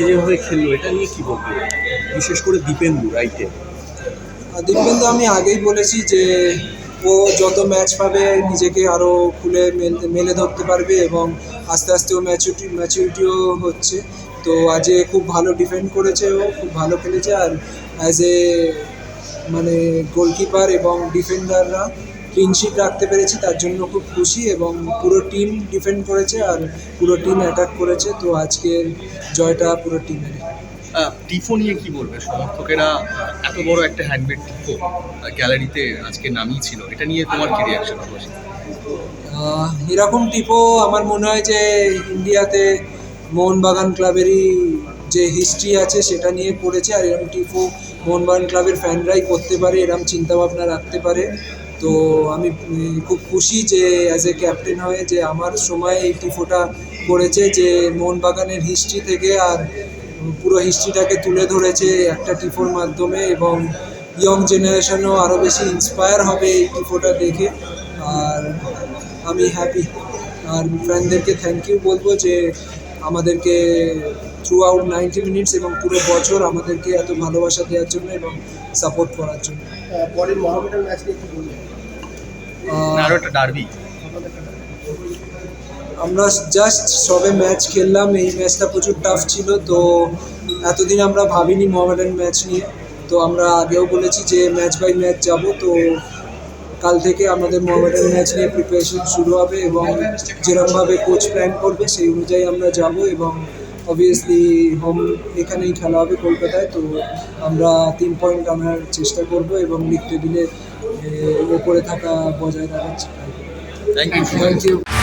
আজকে যেভাবে খেললো, এটা নিয়ে কি বলব বিশেষ করে দীপেন্দু রাইটে দীপেন্দু, আমি আগেই বলেছি যে ও যত ম্যাচ পাবে, নিজেকে আরও খুলে মেলে ধরতে পারবে এবং আস্তে আস্তে ও ম্যাচুরিটি ম্যাচুরিটিও হচ্ছে। তো আজকে খুব ভালো ডিফেন্ড করেছে ও, খুব ভালো খেলেছে। আর অ্যাজ এ মানে গোলকিপার এবং ডিফেন্ডাররা ক্লিনশিট রাখতে পেরেছি তার জন্য খুব খুশি এবং পুরো টিম ডিফেন্ড করেছে আর পুরো টিম অ্যাটাক করেছে। তো আজকের জয়টা পুরো টিমের টিফো নিয়ে কি বলবে? সমর্থকেরা এত বড় একটা হ্যান্ডমেড টিফো গ্যালারিতে আজকে নামিয়েছিল এটা নিয়ে তোমার কি রিয়াকশন এরকম টিপও আমার মনে হয় যে ইন্ডিয়াতে মোহনবাগান ক্লাবেরই যে হিস্ট্রি আছে সেটা নিয়ে পড়েছে। আর এরকম টিপও মোহনবাগান ক্লাবের ফ্যানরাই করতে পারে এরকম চিন্তাভাবনা রাখতে পারে। তো আমি খুব খুশি যে অ্যাজ এ ক্যাপ্টেন হয়ে যে আমার সময় এই টিফোটা করেছে যে মোহনবাগানের হিস্ট্রি থেকে আর পুরো হিস্ট্রিটাকে তুলে ধরেছে একটা টিফোর মাধ্যমে এবং ইয়ং জেনারেশনও আরও বেশি ইন্সপায়ার হবে এই টিফোটা দেখে। আর আমি হ্যাপি আর ফ্রেন্ডদেরকে থ্যাংক ইউ বলব যে আমাদেরকে থ্রু আউট নাইনটি মিনিটস এবং পুরো বছর আমাদেরকে এত ভালোবাসা দেওয়ার জন্য এবং সাপোর্ট করার জন্য। পরের মহামেডান ম্যাচ নিয়ে আরও একটা ডার্বি আমরা জাস্ট সবে ম্যাচ খেললাম এই ম্যাচটা প্রচুর টাফ ছিল তো এতদিন আমরা ভাবিনি মোহামেডান ম্যাচ নিয়ে। তো আমরা আগেও বলেছি যে ম্যাচ বাই ম্যাচ যাব তো কাল থেকে আমাদের মোহামেডান ম্যাচ নিয়ে প্রিপারেশন শুরু হবে এবং যেরকমভাবে কোচ প্ল্যান করবে সেই অনুযায়ী আমরা যাব এবং অবভিয়াসলি হোম এখানেই খেলা হবে কলকাতায় তো আমরা তিন পয়েন্ট আনার চেষ্টা করব এবং লিগ টেবিলে ওপরে থাকা বজায় রাখার থ্যাংক ইউ থ্যাংক ইউ